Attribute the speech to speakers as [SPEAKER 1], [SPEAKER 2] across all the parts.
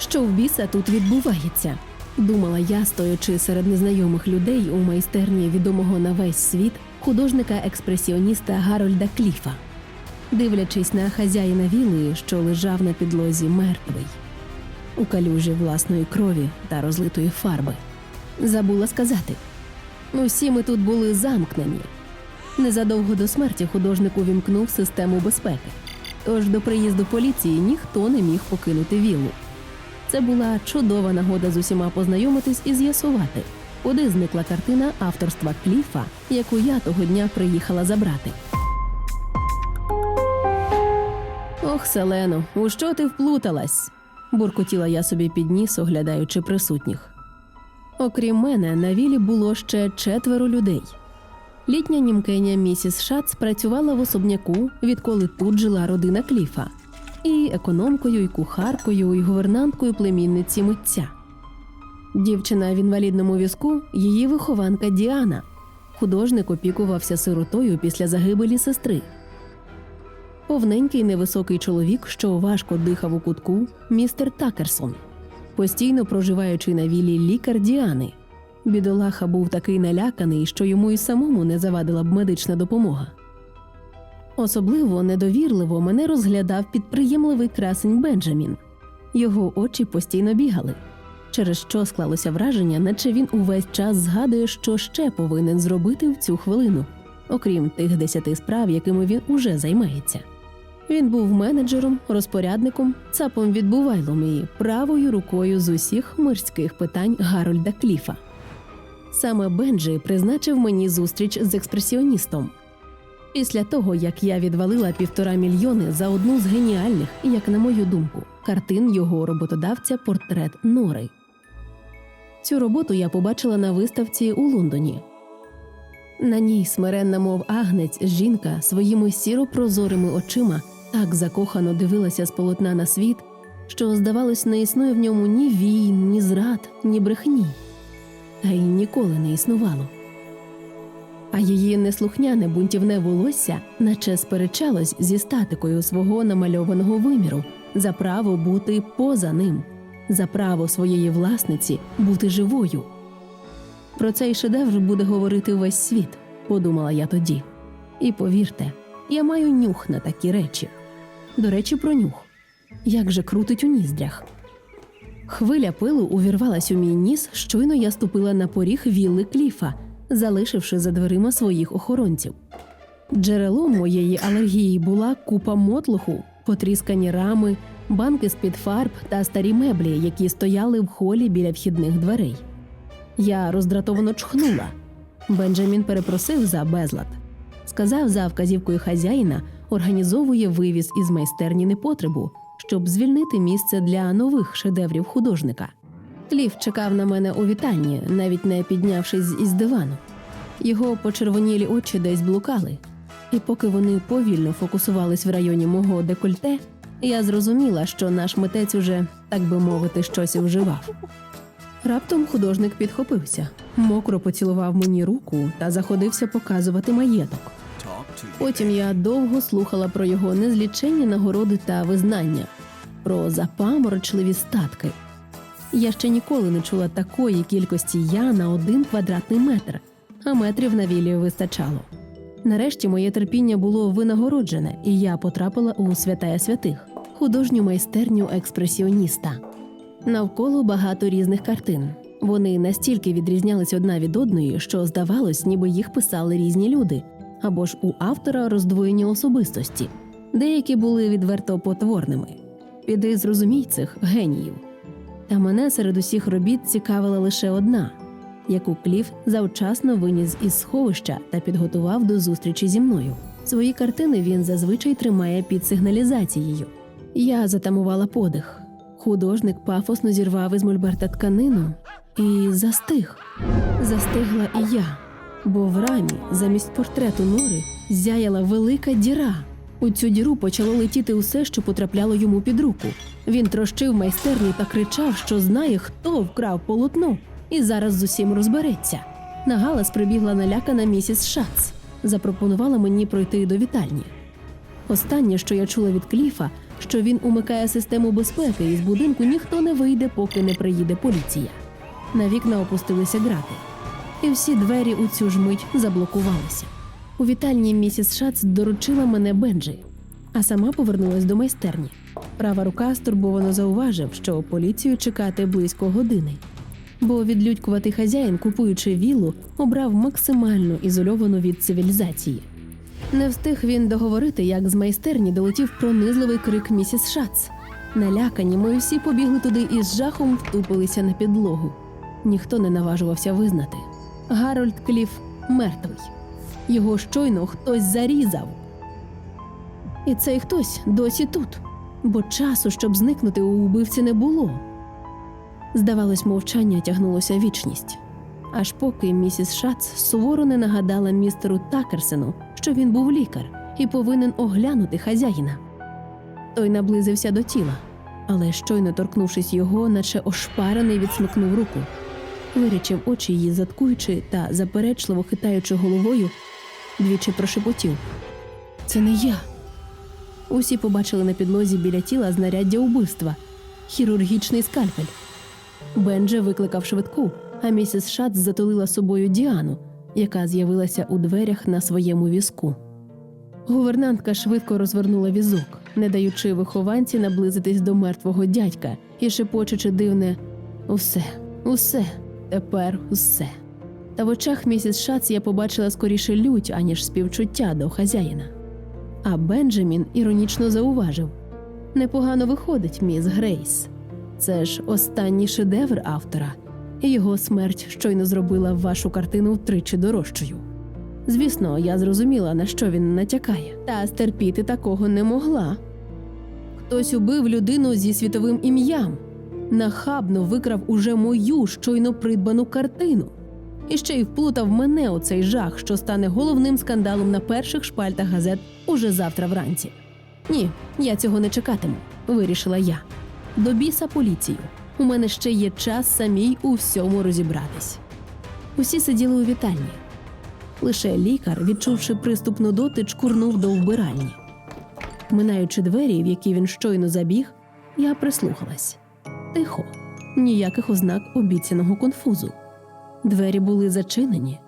[SPEAKER 1] Що в біса тут відбувається? Думала я, стоячи серед незнайомих людей у майстерні відомого на весь світ художника-експресіоніста Гарольда Кліфа, дивлячись на хазяїна віли, що лежав на підлозі мертвий, у калюжі власної крові та розлитої фарби. Забула сказати: усі ми тут були замкнені. Незадовго до смерті художник увімкнув систему безпеки. Тож до приїзду поліції ніхто не міг покинути віллу. Це була чудова нагода з усіма познайомитись і з'ясувати, куди зникла картина авторства Кліфа, яку я того дня приїхала забрати. Ох, Селено, у що ти вплуталась? буркотіла я собі під ніс, оглядаючи присутніх. Окрім мене, на вілі було ще четверо людей. Літня німкеня місіс Шац працювала в особняку, відколи тут жила родина Кліфа, і економкою, і кухаркою, і гувернанткою племінниці митця. Дівчина в інвалідному візку її вихованка Діана. Художник опікувався сиротою після загибелі сестри. Повненький невисокий чоловік, що важко дихав у кутку, містер Такерсон, постійно проживаючи на вілі лікар Діани. Бідолаха був такий наляканий, що йому і самому не завадила б медична допомога. Особливо недовірливо мене розглядав підприємливий красень Бенджамін. Його очі постійно бігали, через що склалося враження, наче він увесь час згадує, що ще повинен зробити в цю хвилину, окрім тих десяти справ, якими він уже займається. Він був менеджером, розпорядником, цапом відбувайлом і правою рукою з усіх мирських питань Гарольда Кліфа. Саме Бенджі призначив мені зустріч з експресіоністом. Після того, як я відвалила півтора мільйони за одну з геніальних, як на мою думку, картин його роботодавця портрет Нори. Цю роботу я побачила на виставці у Лондоні. На ній смиренна, мов агнець, жінка своїми сіро-прозорими очима так закохано дивилася з полотна на світ, що, здавалось, не існує в ньому ні війн, ні зрад, ні брехні, та й ніколи не існувало. А її неслухняне бунтівне волосся наче сперечалось зі статикою свого намальованого виміру за право бути поза ним, за право своєї власниці бути живою. Про цей шедевр буде говорити весь світ, подумала я тоді. І повірте, я маю нюх на такі речі. До речі, про нюх. Як же крутить у ніздрях. Хвиля пилу увірвалась у мій ніс, щойно я ступила на поріг вілли кліфа, залишивши за дверима своїх охоронців. Джерелом моєї алергії була купа мотлуху, потріскані рами, банки з-під фарб та старі меблі, які стояли в холі біля вхідних дверей. Я роздратовано чхнула. Бенджамін перепросив за безлад. Сказав за вказівкою хазяїна, організовує вивіз із майстерні непотребу, щоб звільнити місце для нових шедеврів художника. Кліф чекав на мене у вітальні, навіть не піднявшись із дивану. Його почервонілі очі десь блукали, і поки вони повільно фокусувались в районі мого декольте, я зрозуміла, що наш митець уже, так би мовити, щось вживав. Раптом художник підхопився, мокро поцілував мені руку та заходився показувати маєток. Потім я довго слухала про його незліченні нагороди та визнання, про запаморочливі статки. Я ще ніколи не чула такої кількості я на один квадратний метр, а метрів на вілі вистачало. Нарешті моє терпіння було винагороджене, і я потрапила у святая святих художню майстерню експресіоніста. Навколо багато різних картин. Вони настільки відрізнялись одна від одної, що здавалось, ніби їх писали різні люди, або ж у автора роздвоєні особистості. Деякі були відверто потворними. Піди зрозумій цих геніїв. Та мене серед усіх робіт цікавила лише одна, яку Кліф завчасно виніс із сховища та підготував до зустрічі зі мною. Свої картини він зазвичай тримає під сигналізацією. Я затамувала подих. Художник пафосно зірвав із мольберта тканину і застиг. Застигла і я, бо в рамі замість портрету Нори зяяла велика діра. У цю діру почало летіти усе, що потрапляло йому під руку. Він трощив майстерню та кричав, що знає, хто вкрав полотно, і зараз з усім розбереться. На галас прибігла налякана місіс Шац, запропонувала мені пройти до вітальні. Останнє, що я чула від Кліфа, що він умикає систему безпеки, і з будинку ніхто не вийде, поки не приїде поліція. На вікна опустилися грати, і всі двері у цю ж мить заблокувалися. У вітальні місіс Шац доручила мене Бенджі, а сама повернулась до майстерні. Права рука стурбовано зауважив, що поліцію чекати близько години. Бо відлюдькуватий хазяїн, купуючи віллу, обрав максимально ізольовану від цивілізації. Не встиг він договорити, як з майстерні долетів пронизливий крик місіс Шац. Налякані, ми всі побігли туди і з жахом втупилися на підлогу. Ніхто не наважувався визнати. Гарольд Кліф мертвий. Його щойно хтось зарізав. І цей хтось досі тут, бо часу, щоб зникнути у убивці, не було. Здавалось, мовчання тягнулося вічність. Аж поки місіс Шац суворо не нагадала містеру Такерсену, що він був лікар і повинен оглянути хазяїна. Той наблизився до тіла, але щойно торкнувшись його, наче ошпарений, відсмикнув руку, вирячив очі її, заткуючи та заперечливо хитаючи головою, двічі прошепотів: Це не я. Усі побачили на підлозі біля тіла знаряддя убивства хірургічний скальпель. Бенже викликав швидку, а місіс Шац затулила собою Діану, яка з'явилася у дверях на своєму візку. Гувернантка швидко розвернула візок, не даючи вихованці наблизитись до мертвого дядька і шепочучи дивне усе, усе, тепер усе. Та в очах місіс Шац я побачила скоріше лють, аніж співчуття до хазяїна. А Бенджамін іронічно зауважив: непогано виходить, міс Грейс. Це ж останній шедевр автора, і його смерть щойно зробила вашу картину втричі дорожчою. Звісно, я зрозуміла, на що він натякає, та стерпіти такого не могла. Хтось убив людину зі світовим ім'ям, нахабно викрав уже мою щойно придбану картину. І ще й вплутав мене у цей жах, що стане головним скандалом на перших шпальтах газет уже завтра вранці. Ні, я цього не чекатиму, вирішила я. До біса поліцію. У мене ще є час самій у всьому розібратись. Усі сиділи у вітальні. Лише лікар, відчувши приступ нудоти, чкурнув до вбиральні. Минаючи двері, в які він щойно забіг, я прислухалась. Тихо, ніяких ознак обіцяного конфузу. Двері були зачинені,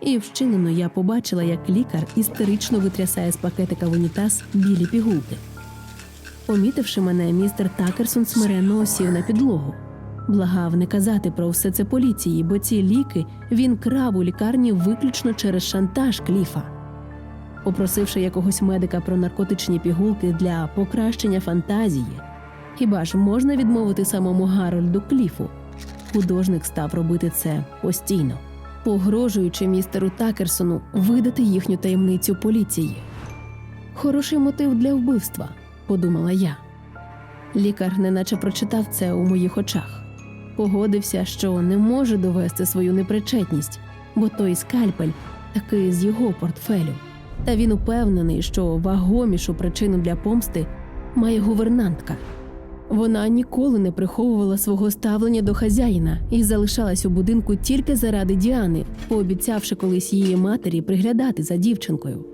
[SPEAKER 1] і вщинено я побачила, як лікар істерично витрясає з пакетика в унітаз білі пігулки. Помітивши мене, містер Такерсон смиренно осів на підлогу. Благав не казати про все це поліції, бо ці ліки він крав у лікарні виключно через шантаж кліфа. Попросивши якогось медика про наркотичні пігулки для покращення фантазії, хіба ж можна відмовити самому Гарольду Кліфу? Художник став робити це постійно, погрожуючи містеру Такерсону видати їхню таємницю поліції. Хороший мотив для вбивства, подумала я. Лікар неначе прочитав це у моїх очах. Погодився, що не може довести свою непричетність, бо той скальпель таки з його портфелю. Та він упевнений, що вагомішу причину для помсти має гувернантка. Вона ніколи не приховувала свого ставлення до хазяїна і залишалась у будинку тільки заради Діани, пообіцявши колись її матері приглядати за дівчинкою.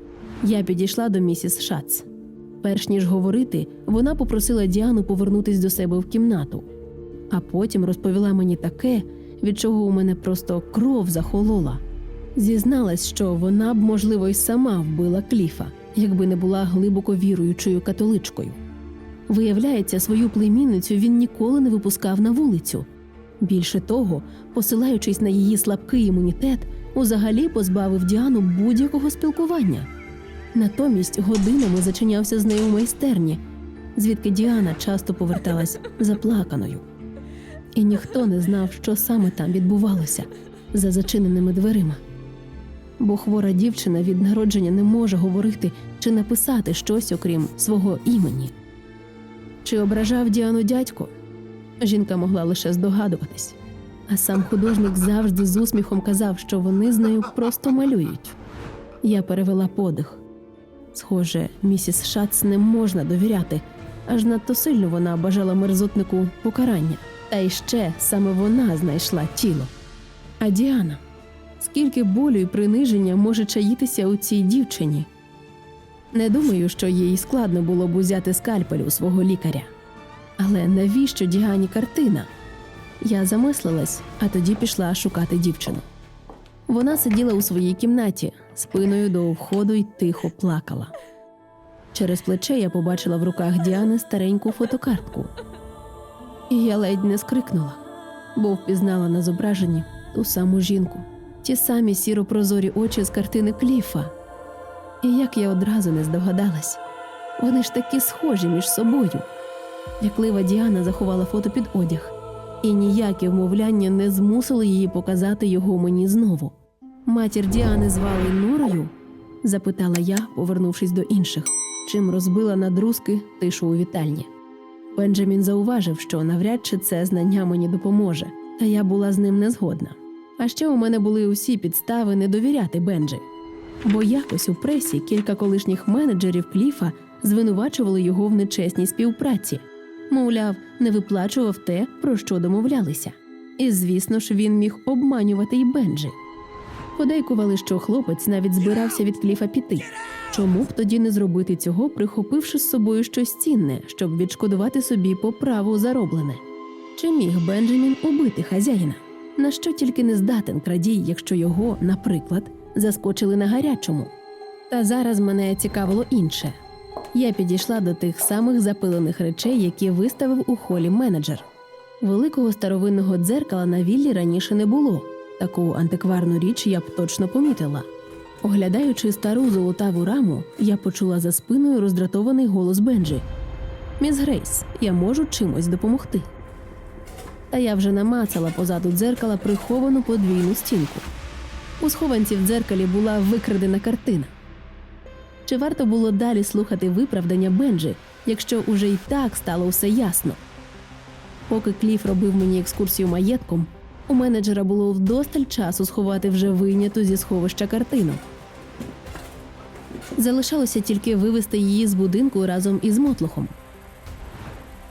[SPEAKER 1] Я підійшла до місіс Шац. Перш ніж говорити, вона попросила Діану повернутись до себе в кімнату, а потім розповіла мені таке, від чого у мене просто кров захолола. Зізналась, що вона б, можливо, й сама вбила кліфа, якби не була глибоко віруючою католичкою. Виявляється, свою племінницю він ніколи не випускав на вулицю. Більше того, посилаючись на її слабкий імунітет, узагалі позбавив Діану будь-якого спілкування. Натомість годинами зачинявся з нею в майстерні, звідки Діана часто поверталась заплаканою. І ніхто не знав, що саме там відбувалося за зачиненими дверима. Бо хвора дівчина від народження не може говорити чи написати щось окрім свого імені. Чи ображав Діану дядько? Жінка могла лише здогадуватись, а сам художник завжди з усміхом казав, що вони з нею просто малюють. Я перевела подих. Схоже, місіс Шац не можна довіряти, аж надто сильно вона бажала мерзотнику покарання. Та й ще саме вона знайшла тіло. А Діана, скільки болю і приниження може чаїтися у цій дівчині? Не думаю, що їй складно було б узяти скальпель у свого лікаря. Але навіщо Діані картина? Я замислилась, а тоді пішла шукати дівчину. Вона сиділа у своїй кімнаті, спиною до входу й тихо плакала. Через плече я побачила в руках Діани стареньку фотокартку. І я ледь не скрикнула, бо впізнала на зображенні ту саму жінку, ті самі сіро-прозорі очі з картини Кліфа. І як я одразу не здогадалась, вони ж такі схожі між собою. Яклива Діана заховала фото під одяг, і ніякі вмовляння не змусили її показати його мені знову. Матір Діани звали Норою? запитала я, повернувшись до інших, чим розбила на друзки тишу у вітальні. Бенджамін зауважив, що навряд чи це знання мені допоможе, та я була з ним не згодна. А ще у мене були усі підстави не довіряти Бенджі. Бо якось у пресі кілька колишніх менеджерів Кліфа звинувачували його в нечесній співпраці. Мовляв, не виплачував те, про що домовлялися. І, звісно ж, він міг обманювати й Бенджі. Подейкували, що хлопець навіть збирався від Кліфа піти. Чому б тоді не зробити цього, прихопивши з собою щось цінне, щоб відшкодувати собі по праву зароблене? Чи міг Бенджамін убити хазяїна? На що тільки не здатен крадій, якщо його, наприклад, заскочили на гарячому? Та зараз мене цікавило інше. Я підійшла до тих самих запилених речей, які виставив у холі менеджер. Великого старовинного дзеркала на віллі раніше не було. Таку антикварну річ я б точно помітила. Оглядаючи стару золотаву раму, я почула за спиною роздратований голос Бенджі: Міс Грейс, я можу чимось допомогти. Та я вже намацала позаду дзеркала приховану подвійну стінку. У схованці в дзеркалі була викрадена картина. Чи варто було далі слухати виправдання Бенджі, якщо уже й так стало все ясно? Поки Кліф робив мені екскурсію маєтком, у менеджера було вдосталь часу сховати вже вийняту зі сховища картину. Залишалося тільки вивести її з будинку разом із мотлухом.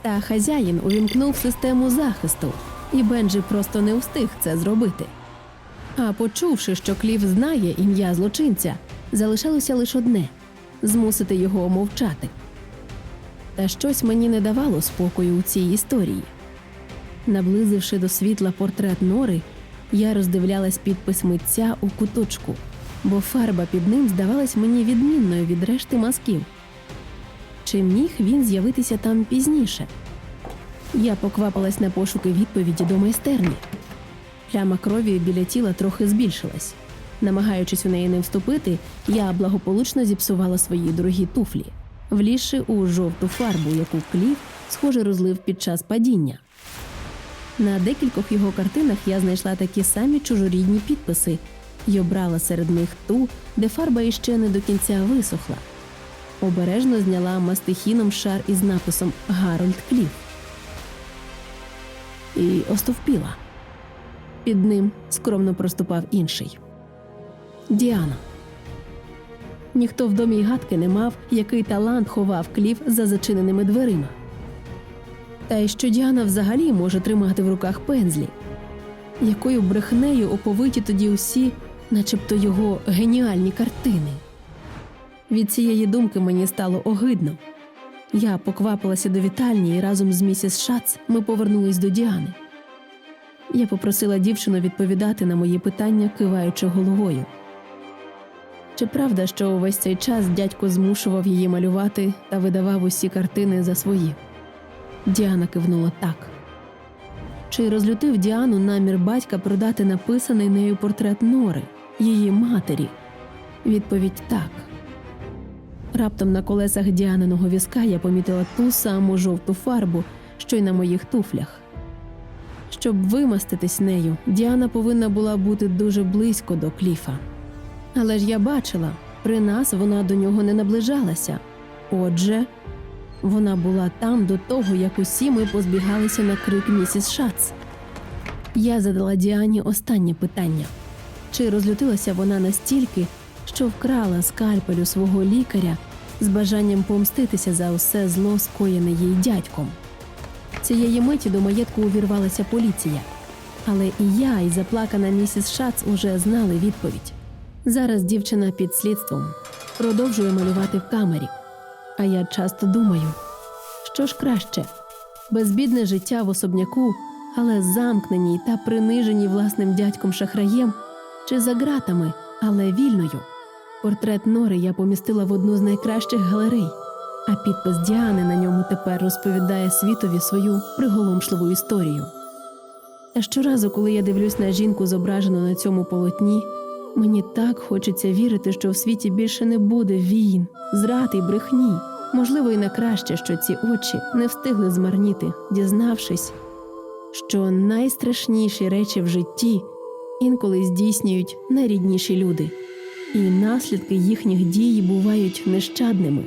[SPEAKER 1] Та хазяїн увімкнув систему захисту, і Бенджі просто не встиг це зробити. А почувши, що Кліф знає ім'я злочинця, залишалося лише одне змусити його мовчати. Та щось мені не давало спокою у цій історії. Наблизивши до світла портрет Нори, я роздивлялась підпис митця у куточку, бо фарба під ним здавалась мені відмінною від решти мазків. Чи міг він з'явитися там пізніше? Я поквапилась на пошуки відповіді до майстерні. Пляма крові біля тіла трохи збільшилась. Намагаючись у неї не вступити, я благополучно зіпсувала свої дорогі туфлі, влізши у жовту фарбу, яку клів, схоже, розлив під час падіння. На декількох його картинах я знайшла такі самі чужорідні підписи і обрала серед них ту, де фарба іще не до кінця висохла. Обережно зняла мастихіном шар із написом Гарольд Кліф. І остовпіла. Під ним скромно проступав інший. Діана. Ніхто в домі й гадки не мав, який талант ховав кліф за зачиненими дверима. Та й що Діана взагалі може тримати в руках пензлі, якою брехнею оповиті тоді усі, начебто його геніальні картини. Від цієї думки мені стало огидно. Я поквапилася до вітальні і разом з місіс Шац ми повернулись до Діани. Я попросила дівчину відповідати на мої питання, киваючи головою. Чи правда, що увесь цей час дядько змушував її малювати та видавав усі картини за свої? Діана кивнула так. Чи розлютив Діану намір батька продати написаний нею портрет Нори, її матері? Відповідь так. Раптом на колесах Діаниного візка я помітила ту саму жовту фарбу, що й на моїх туфлях. Щоб вимаститись нею, Діана повинна була бути дуже близько до кліфа. Але ж я бачила, при нас вона до нього не наближалася. Отже, вона була там до того, як усі ми позбігалися на крик місіс Шац. Я задала Діані останнє питання: чи розлютилася вона настільки, що вкрала скальпелю свого лікаря з бажанням помститися за усе зло, скоєне їй дядьком? Цієї миті до маєтку увірвалася поліція. Але і я, і заплакана місіс Шац уже знали відповідь. Зараз дівчина під слідством. продовжує малювати в камері. А я часто думаю, що ж краще безбідне життя в особняку, але замкненій та приниженій власним дядьком шахраєм, чи за ґратами, але вільною. Портрет Нори я помістила в одну з найкращих галерей, а підпис Діани на ньому тепер розповідає світові свою приголомшливу історію. Та щоразу, коли я дивлюсь на жінку, зображену на цьому полотні, мені так хочеться вірити, що в світі більше не буде війн, зрад і брехні. Можливо, і на краще, що ці очі не встигли змарніти, дізнавшись, що найстрашніші речі в житті інколи здійснюють найрідніші люди, і наслідки їхніх дій бувають нещадними.